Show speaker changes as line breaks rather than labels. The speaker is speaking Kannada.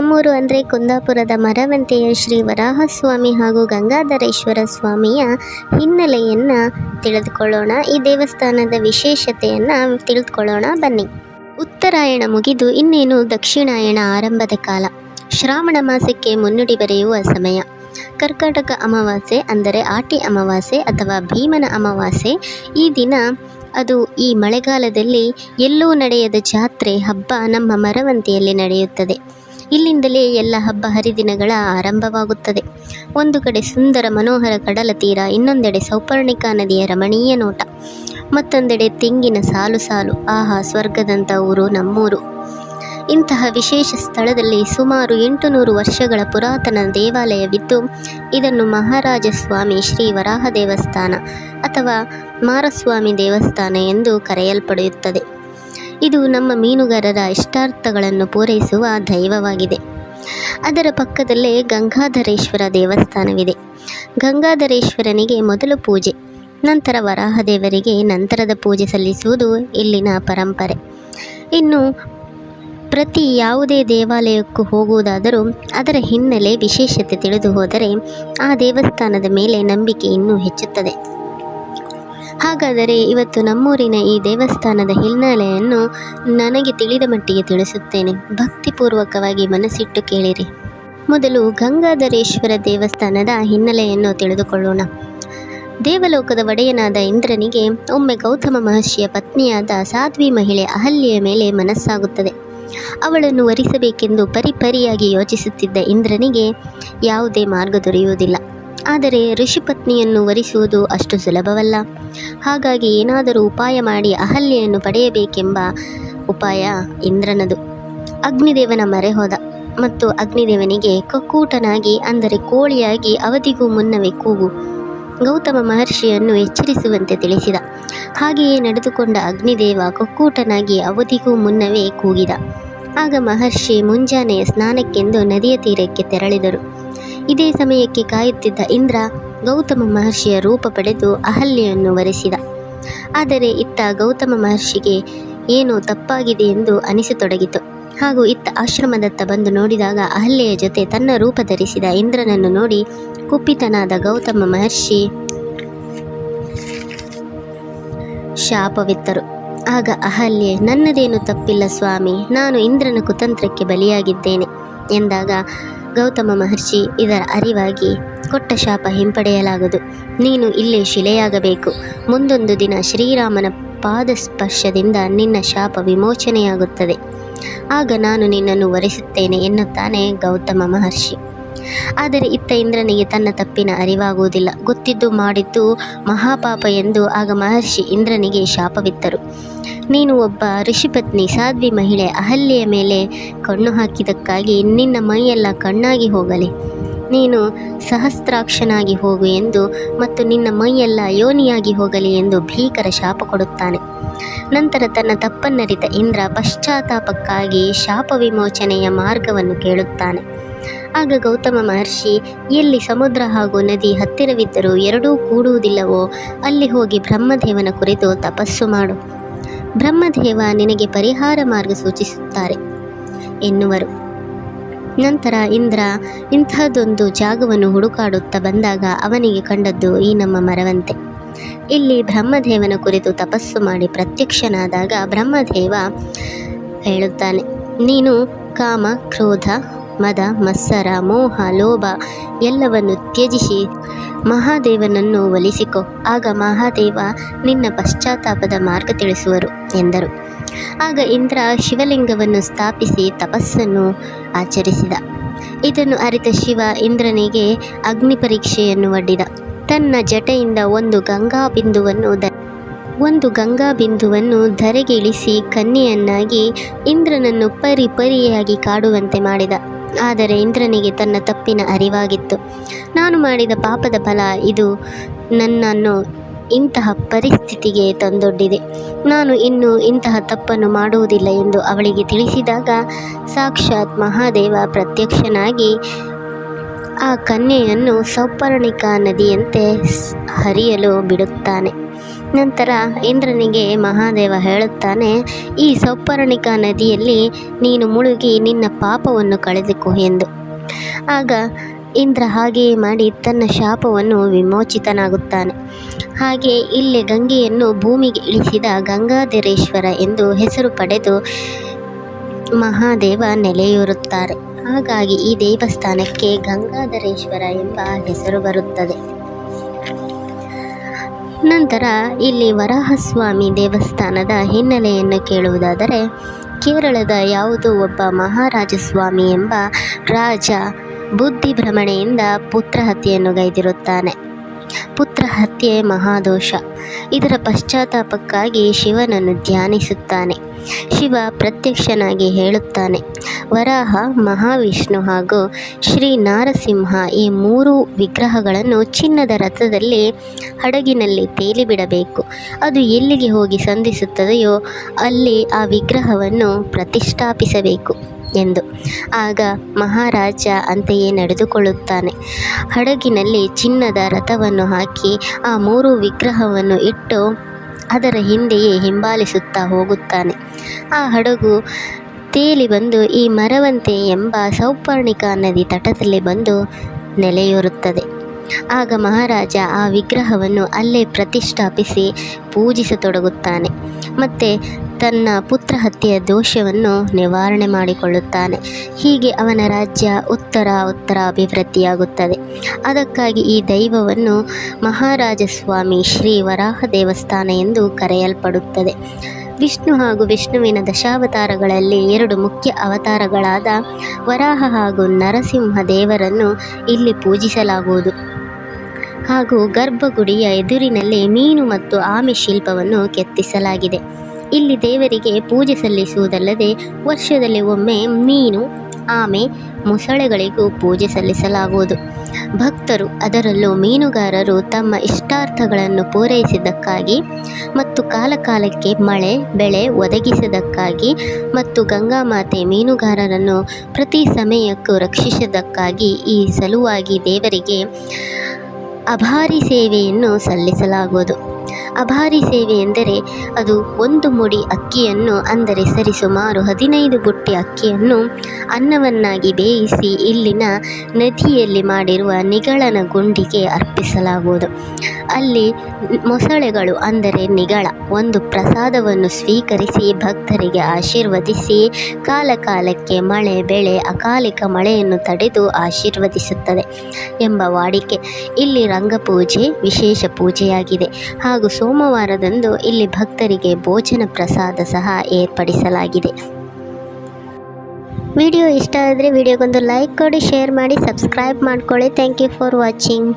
ನಮ್ಮೂರು ಅಂದರೆ ಕುಂದಾಪುರದ ಮರವಂತೆಯ ಶ್ರೀ ವರಾಹಸ್ವಾಮಿ ಹಾಗೂ ಗಂಗಾಧರೇಶ್ವರ ಸ್ವಾಮಿಯ ಹಿನ್ನೆಲೆಯನ್ನು ತಿಳಿದುಕೊಳ್ಳೋಣ. ಈ ದೇವಸ್ಥಾನದ ವಿಶೇಷತೆಯನ್ನು ತಿಳಿದುಕೊಳ್ಳೋಣ. ಬನ್ನಿ. ಉತ್ತರಾಯಣ ಮುಗಿದು ಇನ್ನೇನು ದಕ್ಷಿಣಾಯಣ ಆರಂಭದ ಕಾಲ. ಶ್ರಾವಣ ಮಾಸಕ್ಕೆ ಮುನ್ನುಡಿ ಬರೆಯುವ ಸಮಯ. ಕರ್ಕಾಟಕ ಅಮಾವಾಸ್ಯೆ ಅಂದರೆ ಆಟಿ ಅಮಾವಾಸ್ಯೆ ಅಥವಾ ಭೀಮನ ಅಮಾವಾಸ್ಯೆ. ಈ ದಿನ ಅದು ಈ ಮಳೆಗಾಲದಲ್ಲಿ ಎಲ್ಲೂ ನಡೆಯದ ಜಾತ್ರೆ ಹಬ್ಬ ನಮ್ಮ ಮರವಂತೆಯಲ್ಲಿ ನಡೆಯುತ್ತದೆ. ಇಲ್ಲಿಂದಲೇ ಎಲ್ಲ ಹಬ್ಬ ಹರಿದಿನಗಳ ಆರಂಭವಾಗುತ್ತದೆ. ಒಂದು ಕಡೆ ಸುಂದರ ಮನೋಹರ ಕಡಲ ತೀರ, ಇನ್ನೊಂದೆಡೆ ಸೌಪರ್ಣಿಕಾ ನದಿಯ ರಮಣೀಯ ನೋಟ. ಮತ್ತೊಂದೆಡೆ ತೆಂಗಿನ ಸಾಲು ಸಾಲು, ಆಹಾ ಸ್ವರ್ಗದಂಥ ಊರು ನಮ್ಮೂರು. ಇಂತಹ ವಿಶೇಷ ಸ್ಥಳದಲ್ಲಿ ಸುಮಾರು ಎಂಟುನೂರು ವರ್ಷಗಳ ಪುರಾತನ ದೇವಾಲಯವಿದ್ದು, ಇದನ್ನು ಮಹಾರಾಜ ಸ್ವಾಮಿ ಶ್ರೀ ವರಾಹ ದೇವಸ್ಥಾನ ಅಥವಾ ಮಾರಸ್ವಾಮಿ ದೇವಸ್ಥಾನ ಎಂದು ಕರೆಯಲ್ಪಡುತ್ತದೆ. ಇದು ನಮ್ಮ ಮೀನುಗಾರರ ಇಷ್ಟಾರ್ಥಗಳನ್ನು ಪೂರೈಸುವ ದೈವವಾಗಿದೆ. ಅದರ ಪಕ್ಕದಲ್ಲೇ ಗಂಗಾಧರೇಶ್ವರ ದೇವಸ್ಥಾನವಿದೆ. ಗಂಗಾಧರೇಶ್ವರನಿಗೆ ಮೊದಲು ಪೂಜೆ, ನಂತರ ವರಾಹದೇವರಿಗೆ ನಂತರದ ಪೂಜೆ ಸಲ್ಲಿಸುವುದು ಇಲ್ಲಿನ ಪರಂಪರೆ. ಇನ್ನು ಪ್ರತಿ ಯಾವುದೇ ದೇವಾಲಯಕ್ಕೂ ಹೋಗುವುದಾದರೂ ಅದರ ಹಿನ್ನೆಲೆ ವಿಶೇಷತೆ ತಿಳಿದು ಹೋದರೆ ಆ ದೇವಸ್ಥಾನದ ಮೇಲೆ ನಂಬಿಕೆ ಇನ್ನೂ ಹೆಚ್ಚುತ್ತದೆ. ಹಾಗಾದರೆ ಇವತ್ತು ನಮ್ಮೂರಿನ ಈ ದೇವಸ್ಥಾನದ ಹಿನ್ನೆಲೆಯನ್ನು ನನಗೆ ತಿಳಿದ ಮಟ್ಟಿಗೆ ತಿಳಿಸುತ್ತೇನೆ. ಭಕ್ತಿಪೂರ್ವಕವಾಗಿ ಮನಸ್ಸಿಟ್ಟು ಕೇಳಿರಿ. ಮೊದಲು ಗಂಗಾಧರೇಶ್ವರ ದೇವಸ್ಥಾನದ ಹಿನ್ನೆಲೆಯನ್ನು ತಿಳಿದುಕೊಳ್ಳೋಣ. ದೇವಲೋಕದ ಒಡೆಯನಾದ ಇಂದ್ರನಿಗೆ ಒಮ್ಮೆ ಗೌತಮ ಮಹರ್ಷಿಯ ಪತ್ನಿಯಾದ ಸಾಧ್ವಿ ಮಹಿಳೆ ಅಹಲ್ಯೆಯ ಮೇಲೆ ಮನಸ್ಸಾಗುತ್ತದೆ. ಅವಳನ್ನು ವರಿಸಬೇಕೆಂದು ಪರಿಪರಿಯಾಗಿ ಯೋಚಿಸುತ್ತಿದ್ದ ಇಂದ್ರನಿಗೆ ಯಾವುದೇ ಮಾರ್ಗ ದೊರೆಯುವುದಿಲ್ಲ. ಆದರೆ ಋಷಿಪತ್ನಿಯನ್ನು ವರಿಸುವುದು ಅಷ್ಟು ಸುಲಭವಲ್ಲ. ಹಾಗಾಗಿ ಏನಾದರೂ ಉಪಾಯ ಮಾಡಿ ಅಹಲ್ಯೆಯನ್ನು ಪಡೆಯಬೇಕೆಂಬ ಉಪಾಯ ಇಂದ್ರನದು. ಅಗ್ನಿದೇವನ ಮರೆ ಹೋದ. ಮತ್ತು ಅಗ್ನಿದೇವನಿಗೆ ಕಕ್ಕೂಟನಾಗಿ ಅಂದರೆ ಕೋಳಿಯಾಗಿ ಅವಧಿಗೂ ಮುನ್ನವೇ ಕೂಗು. ಗೌತಮ ಮಹರ್ಷಿಯನ್ನು ಎಚ್ಚರಿಸುವಂತೆ ತಿಳಿಸಿದ. ಹಾಗೆಯೇ ನಡೆದುಕೊಂಡ ಅಗ್ನಿದೇವ ಕಕ್ಕೂಟನಾಗಿ ಅವಧಿಗೂ ಮುನ್ನವೇ ಕೂಗಿದ. ಆಗ ಮಹರ್ಷಿ ಮುಂಜಾನೆಯ ಸ್ನಾನಕ್ಕೆಂದು ನದಿಯ ತೀರಕ್ಕೆ ತೆರಳಿದರು. ಇದೇ ಸಮಯಕ್ಕೆ ಕಾಯುತ್ತಿದ್ದ ಇಂದ್ರ ಗೌತಮ ಮಹರ್ಷಿಯ ರೂಪ ಪಡೆದು ಅಹಲ್ಯೆಯನ್ನು ವರೆಸಿದ. ಆದರೆ ಇತ್ತ ಗೌತಮ ಮಹರ್ಷಿಗೆ ಏನೋ ತಪ್ಪಾಗಿದೆ ಎಂದು ಅನಿಸತೊಡಗಿತು. ಹಾಗೂ ಇತ್ತ ಆಶ್ರಮದತ್ತ ಬಂದು ನೋಡಿದಾಗ ಅಹಲ್ಯೆಯ ಜೊತೆ ತನ್ನ ರೂಪ ಧರಿಸಿದ ಇಂದ್ರನನ್ನು ನೋಡಿ ಕುಪಿತನಾದ ಗೌತಮ ಮಹರ್ಷಿ ಶಾಪವಿತ್ತರು. ಆಗ ಅಹಲ್ಯೆ, ನನ್ನದೇನು ತಪ್ಪಿಲ್ಲ ಸ್ವಾಮಿ, ನಾನು ಇಂದ್ರನ ಕುತಂತ್ರಕ್ಕೆ ಬಲಿಯಾಗಿದ್ದೇನೆ ಎಂದಾಗ ಗೌತಮ ಮಹರ್ಷಿ ಇದರ ಅರಿವಾಗಿ ಕೊಟ್ಟ ಶಾಪ ಹಿಂಪಡೆಯಲಾಗದು. ನೀನು ಇಲ್ಲೇ ಶಿಲೆಯಾಗಬೇಕು. ಮುಂದೊಂದು ದಿನ ಶ್ರೀರಾಮನ ಪಾದ ಸ್ಪರ್ಶದಿಂದ ನಿನ್ನ ಶಾಪ ವಿಮೋಚನೆಯಾಗುತ್ತದೆ. ಆಗ ನಾನು ನಿನ್ನನ್ನು ವರಿಸುತ್ತೇನೆ ಎನ್ನುತ್ತಾನೆ ಗೌತಮ ಮಹರ್ಷಿ. ಆದರೆ ಇತ್ತ ಇಂದ್ರನಿಗೆ ತನ್ನ ತಪ್ಪಿನ ಅರಿವಾಗುವುದಿಲ್ಲ. ಗೊತ್ತಿದ್ದು ಮಾಡಿದ್ದು ಮಹಾಪಾಪ ಎಂದು ಆಗ ಮಹರ್ಷಿ ಇಂದ್ರನಿಗೆ ಶಾಪವಿತ್ತರು. ನೀನು ಒಬ್ಬ ಋಷಿಪತ್ನಿ ಸಾಧ್ವಿ ಮಹಿಳೆ, ಅಹಲ್ಯೆಯ ಮೇಲೆ ಕಣ್ಣು ಹಾಕಿದ್ದಕ್ಕಾಗಿ ನಿನ್ನ ಮೈಯೆಲ್ಲ ಕಣ್ಣಾಗಿ ಹೋಗಲಿ. ನೀನು ಸಹಸ್ರಾಕ್ಷನಾಗಿ ಹೋಗು ಎಂದು ಮತ್ತು ನಿನ್ನ ಮೈಯೆಲ್ಲ ಯೋನಿಯಾಗಿ ಹೋಗಲಿ ಎಂದು ಭೀಕರ ಶಾಪ ಕೊಡುತ್ತಾನೆ. ನಂತರ ತನ್ನ ತಪ್ಪನ್ನರಿತ ಇಂದ್ರ ಪಶ್ಚಾತ್ತಾಪಕ್ಕಾಗಿ ಶಾಪ ವಿಮೋಚನೆಯ ಮಾರ್ಗವನ್ನು ಕೇಳುತ್ತಾನೆ. ಆಗ ಗೌತಮ ಮಹರ್ಷಿ, ಎಲ್ಲಿ ಸಮುದ್ರ ಹಾಗೂ ನದಿ ಹತ್ತಿರವಿದ್ದರೂ ಎರಡೂ ಕೂಡುವುದಿಲ್ಲವೋ, ಅಲ್ಲಿ ಹೋಗಿ ಬ್ರಹ್ಮದೇವನ ಕುರಿತು ತಪಸ್ಸು ಮಾಡು. ಬ್ರಹ್ಮದೇವ ನಿನಗೆ ಪರಿಹಾರ ಮಾರ್ಗ ಸೂಚಿಸುತ್ತಾರೆ ಎನ್ನುವರು. ನಂತರ ಇಂದ್ರ ಇಂಥದ್ದೊಂದು ಜಾಗವನ್ನು ಹುಡುಕಾಡುತ್ತಾ ಬಂದಾಗ ಅವನಿಗೆ ಕಂಡದ್ದು ಈ ನಮ್ಮ ಮರವಂತೆ. ಇಲ್ಲಿ ಬ್ರಹ್ಮದೇವನ ಕುರಿತು ತಪಸ್ಸು ಮಾಡಿ ಪ್ರತ್ಯಕ್ಷನಾದಾಗ ಬ್ರಹ್ಮದೇವ ಹೇಳುತ್ತಾನೆ, ನೀನು ಕಾಮ, ಕ್ರೋಧ ಮದ, ಮತ್ಸರ, ಮೋಹ, ಲೋಭ ಎಲ್ಲವನ್ನು ತ್ಯಜಿಸಿ ಮಹಾದೇವನನ್ನು ಒಲಿಸಿಕೊ. ಆಗ ಮಹಾದೇವ ನಿನ್ನ ಪಶ್ಚಾತ್ತಾಪದ ಮಾರ್ಗ ತಿಳಿಸುವರು ಎಂದರು. ಆಗ ಇಂದ್ರ ಶಿವಲಿಂಗವನ್ನು ಸ್ಥಾಪಿಸಿ ತಪಸ್ಸನ್ನು ಆಚರಿಸಿದ. ಇದನ್ನು ಅರಿತ ಶಿವ ಇಂದ್ರನಿಗೆ ಅಗ್ನಿ ಪರೀಕ್ಷೆಯನ್ನು ಒಡ್ಡಿದ. ತನ್ನ ಜಟೆಯಿಂದ ಒಂದು ಗಂಗಾ ಬಿಂದುವನ್ನು ಒಂದು ಗಂಗಾ ಬಿಂದುವನ್ನು ಧರೆಗೆ ಇಳಿಸಿ ಕನ್ಯೆಯನ್ನಾಗಿ ಇಂದ್ರನನ್ನು ಪರಿ ಪರಿಯಾಗಿ ಕಾಡುವಂತೆ ಮಾಡಿದ. ಆದರೆ ಇಂದ್ರನಿಗೆ ತನ್ನ ತಪ್ಪಿನ ಅರಿವಾಗಿತ್ತು. ನಾನು ಮಾಡಿದ ಪಾಪದ ಫಲ ಇದು ನನ್ನನ್ನು ಇಂತಹ ಪರಿಸ್ಥಿತಿಗೆ ತಂದೊಡ್ಡಿದೆ. ನಾನು ಇನ್ನು ಇಂತಹ ತಪ್ಪನ್ನು ಮಾಡುವುದಿಲ್ಲ ಎಂದು ಅವಳಿಗೆ ತಿಳಿಸಿದಾಗ ಸಾಕ್ಷಾತ್ ಮಹಾದೇವ ಪ್ರತ್ಯಕ್ಷನಾಗಿ ಆ ಕನ್ಯೆಯನ್ನು ಸೌಪರ್ಣಿಕಾ ನದಿಯಂತೆ ಹರಿಯಲು ಬಿಡುತ್ತಾನೆ. ನಂತರ ಇಂದ್ರನಿಗೆ ಮಹಾದೇವ ಹೇಳುತ್ತಾನೆ, ಈ ಸೌಪರ್ಣಿಕಾ ನದಿಯಲ್ಲಿ ನೀನು ಮುಳುಗಿ ನಿನ್ನ ಪಾಪವನ್ನು ಕಳೆದುಕೋ ಎಂದು. ಆಗ ಇಂದ್ರ ಹಾಗೆಯೇ ಮಾಡಿ ತನ್ನ ಶಾಪವನ್ನು ವಿಮೋಚಿತನಾಗುತ್ತಾನೆ. ಹಾಗೆ ಇಲ್ಲಿ ಗಂಗೆಯನ್ನು ಭೂಮಿಗೆ ಇಳಿಸಿದ ಗಂಗಾಧರೇಶ್ವರ ಎಂದು ಹೆಸರು ಪಡೆದು ಮಹಾದೇವ ನೆಲೆಯೂರುತ್ತಾರೆ. ಹಾಗಾಗಿ ಈ ದೇವಸ್ಥಾನಕ್ಕೆ ಗಂಗಾಧರೇಶ್ವರ ಎಂಬ ಹೆಸರು ಬರುತ್ತದೆ. ನಂತರ ಇಲ್ಲಿ ವರಾಹಸ್ವಾಮಿ ದೇವಸ್ಥಾನದ ಹಿನ್ನೆಲೆಯನ್ನು ಕೇಳುವುದಾದರೆ, ಕೇರಳದ ಯಾವುದೋ ಒಬ್ಬ ಮಹಾರಾಜ ಸ್ವಾಮಿ ಎಂಬ ರಾಜ ಬುದ್ಧಿ ಭ್ರಮಣೆಯಿಂದ ಪುತ್ರ ಹತ್ಯೆಯನ್ನು ಗೈದಿರುತ್ತಾನೆ. ಪುತ್ರ ಹತ್ಯೆ ಮಹಾದೋಷ. ಇದರ ಪಶ್ಚಾತ್ತಾಪಕ್ಕಾಗಿ ಶಿವನನ್ನು ಧ್ಯಾನಿಸುತ್ತಾನೆ. ಶಿವ ಪ್ರತ್ಯಕ್ಷನಾಗಿ ಹೇಳುತ್ತಾನೆ, ವರಾಹ, ಮಹಾವಿಷ್ಣು ಹಾಗೂ ಶ್ರೀ ನಾರಸಿಂಹ ಈ ಮೂರು ವಿಗ್ರಹಗಳನ್ನು ಚಿನ್ನದ ರಥದಲ್ಲಿ ಹಡಗಿನಲ್ಲಿ ತೇಲಿಬಿಡಬೇಕು. ಅದು ಎಲ್ಲಿಗೆ ಹೋಗಿ ಸಂಧಿಸುತ್ತದೆಯೋ ಅಲ್ಲಿ ಆ ವಿಗ್ರಹವನ್ನು ಪ್ರತಿಷ್ಠಾಪಿಸಬೇಕು. ಎಂದು. ಆಗ ಮಹಾರಾಜ ಅಂತೆಯೇ ನಡೆದುಕೊಳ್ಳುತ್ತಾನೆ. ಹಡಗಿನಲ್ಲಿ ಚಿನ್ನದ ರಥವನ್ನು ಹಾಕಿ ಆ ಮೂರು ವಿಗ್ರಹವನ್ನು ಇಟ್ಟು ಅದರ ಹಿಂದೆಯೇ ಹಿಂಬಾಲಿಸುತ್ತಾ ಹೋಗುತ್ತಾನೆ. ಆ ಹಡಗು ತೇಲಿ ಬಂದು ಈ ಮರವಂತೆ ಎಂಬ ಸೌಪರ್ಣಿಕಾ ನದಿ ತಟದಲ್ಲಿ ಬಂದು ನೆಲೆಯೂರುತ್ತದೆ. ಆಗ ಮಹಾರಾಜ ಆ ವಿಗ್ರಹವನ್ನು ಅಲ್ಲೇ ಪ್ರತಿಷ್ಠಾಪಿಸಿ ಪೂಜಿಸತೊಡಗುತ್ತಾನೆ. ಮತ್ತು ತನ್ನ ಪುತ್ರ ಹತ್ಯೆಯ ದೋಷವನ್ನು ನಿವಾರಣೆ ಮಾಡಿಕೊಳ್ಳುತ್ತಾನೆ. ಹೀಗೆ ಅವನ ರಾಜ್ಯ ಉತ್ತರ ಉತ್ತರ ಅಭಿವೃದ್ಧಿಯಾಗುತ್ತದೆ. ಅದಕ್ಕಾಗಿ ಈ ದೈವವನ್ನು ಮಹಾರಾಜ ಸ್ವಾಮಿ ಶ್ರೀ ವರಾಹ ದೇವಸ್ಥಾನ ಎಂದು ಕರೆಯಲ್ಪಡುತ್ತದೆ. ವಿಷ್ಣು ಹಾಗೂ ವಿಷ್ಣುವಿನ ದಶಾವತಾರಗಳಲ್ಲಿ ಎರಡು ಮುಖ್ಯ ಅವತಾರಗಳಾದ ವರಾಹ ಹಾಗೂ ನರಸಿಂಹ ದೇವರನ್ನು ಇಲ್ಲಿ ಪೂಜಿಸಲಾಗುವುದು. ಹಾಗೂ ಗರ್ಭಗುಡಿಯ ಎದುರಿನಲ್ಲಿ ಮೀನು ಮತ್ತು ಆಮೆ ಶಿಲ್ಪವನ್ನು ಕೆತ್ತಿಸಲಾಗಿದೆ. ಇಲ್ಲಿ ದೇವರಿಗೆ ಪೂಜೆ ಸಲ್ಲಿಸುವುದಲ್ಲದೆ ವರ್ಷದಲ್ಲಿ ಒಮ್ಮೆ ಮೀನು, ಆಮೆ, ಮೊಸಳೆಗಳಿಗೂ ಪೂಜೆ ಸಲ್ಲಿಸಲಾಗುವುದು. ಭಕ್ತರು ಅದರಲ್ಲೂ ಮೀನುಗಾರರು ತಮ್ಮ ಇಷ್ಟಾರ್ಥಗಳನ್ನು ಪೂರೈಸಿದ್ದಕ್ಕಾಗಿ ಮತ್ತು ಕಾಲಕಾಲಕ್ಕೆ ಮಳೆ, ಬೆಳೆ ಒದಗಿಸಿದ್ದಕ್ಕಾಗಿ ಮತ್ತು ಗಂಗಾಮಾತೆ ಮೀನುಗಾರರನ್ನು ಪ್ರತಿ ಸಮಯಕ್ಕೂ ರಕ್ಷಿಸಿದ್ದಕ್ಕಾಗಿ ಈ ಸಲುವಾಗಿ ದೇವರಿಗೆ ಅಭಾರಿ ಸೇವೆಯನ್ನು ಸಲ್ಲಿಸಲಾಗುವುದು. ಅಭಾರಿ ಸೇವೆ ಎಂದರೆ ಅದು ಒಂದು ಮುಡಿ ಅಕ್ಕಿಯನ್ನು, ಅಂದರೆ ಸರಿಸುಮಾರು ಹದಿನೈದು ಬುಟ್ಟಿ ಅಕ್ಕಿಯನ್ನು ಅನ್ನವನ್ನಾಗಿ ಬೇಯಿಸಿ ಇಲ್ಲಿನ ನದಿಯಲ್ಲಿ ಮಾಡಿರುವ ನಿಗಳನ ಗುಂಡಿಗೆ ಅರ್ಪಿಸಲಾಗುವುದು. ಅಲ್ಲಿ ಮೊಸಳೆಗಳು, ಅಂದರೆ ನಿಗಳ, ಒಂದು ಪ್ರಸಾದವನ್ನು ಸ್ವೀಕರಿಸಿ ಭಕ್ತರಿಗೆ ಆಶೀರ್ವದಿಸಿ ಕಾಲ ಕಾಲಕ್ಕೆ ಮಳೆ, ಬೆಳೆ, ಅಕಾಲಿಕ ಮಳೆಯನ್ನು ತಡೆದು ಆಶೀರ್ವದಿಸುತ್ತದೆ ಎಂಬ ವಾಡಿಕೆ ಇಲ್ಲಿ ರಂಗಪೂಜೆ ವಿಶೇಷ ಪೂಜೆಯಾಗಿದೆ. ಹಾಗೂ ಸೋಮವಾರದಂದು ಇಲ್ಲಿ ಭಕ್ತರಿಗೆ ಭೋಜನ ಪ್ರಸಾದ ಸಹ ಏರ್ಪಡಿಸಲಾಗಿದೆ. ವಿಡಿಯೋ ಇಷ್ಟ ಆದರೆ ವಿಡಿಯೋಗೊಂದು ಲೈಕ್ ಕೊಡಿ, ಶೇರ್ ಮಾಡಿ, ಸಬ್ಸ್ಕ್ರೈಬ್ ಮಾಡ್ಕೊಳ್ಳಿ. Thank you for watching.